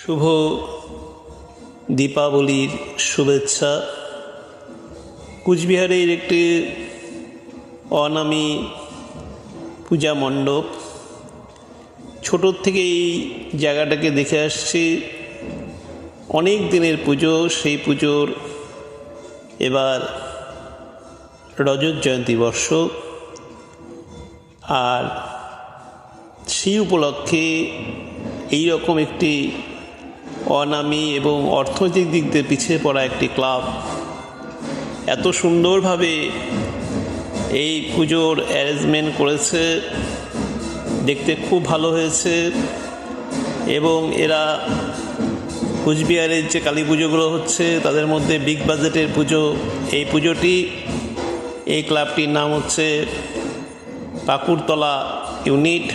শুভ দীপাবলির শুভেচ্ছা। কুচবিহারের একটি অনামী পূজা মণ্ডপ। ছোটোর থেকে এই জায়গাটাকে দেখে আসছি। অনেক দিনের পুজো, সেই পুজোর এবার রজত জয়ন্তী বর্ষ। আর সেই উপলক্ষে এই রকম একটি অনামী এবং অর্থনৈতিক দিক দিয়ে পিছিয়ে পড়া একটি ক্লাব। এত সুন্দরভাবে এই পুজোর অ্যারেঞ্জমেন্ট করেছে, দেখতে খুব ভালো হয়েছে এবং এরা কুচবিহারের যে কালী পুজোগুলো হচ্ছে, তাদের মধ্যে বিগ বাজেটের পুজো। এই পুজোটি, এই ক্লাবটির নাম হচ্ছে পাকুড়তলা ইউনিট।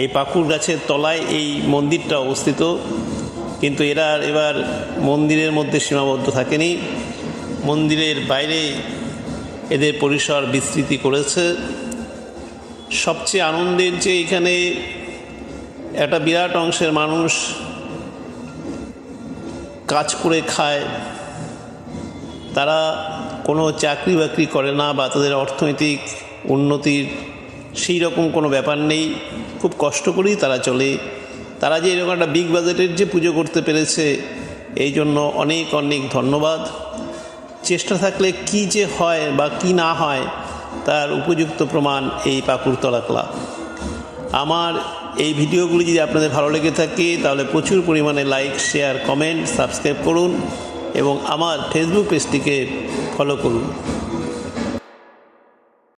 এই পাকুড় গাছের তলায় এই মন্দিরটা অবস্থিত। কিন্তু এরা এবার মন্দিরের মধ্যে সীমাবদ্ধ থাকেনি। মন্দিরের বাইরে এদের পরিসর বিস্তৃতি করেছে। সবচেয়ে আনন্দের যে এখানে একটা বিরাট অংশের মানুষ কাজ করে খায়, তারা কোনো চাকরি বাকরি করে না বা তাদের অর্থনৈতিক উন্নতির সেই রকম কোনো ব্যাপার নেই। খুব কষ্ট করেই তারা চলে। তারা যে এরকম একটা বিগ বাজেটের যে পুজো করতে পেরেছে, এই জন্য অনেক অনেক ধন্যবাদ। চেষ্টা থাকলে কি যে হয় বা কি না হয়, তার উপযুক্ত প্রমাণ এই পাকুড়তলা ক্লাব আমার এই ভিডিওগুলি যদি আপনাদের ভালো লেগে থাকে, তাহলে প্রচুর পরিমাণে লাইক শেয়ার কমেন্ট সাবস্ক্রাইব করুন এবং আমার ফেসবুক পেজটিকে ফলো করুন।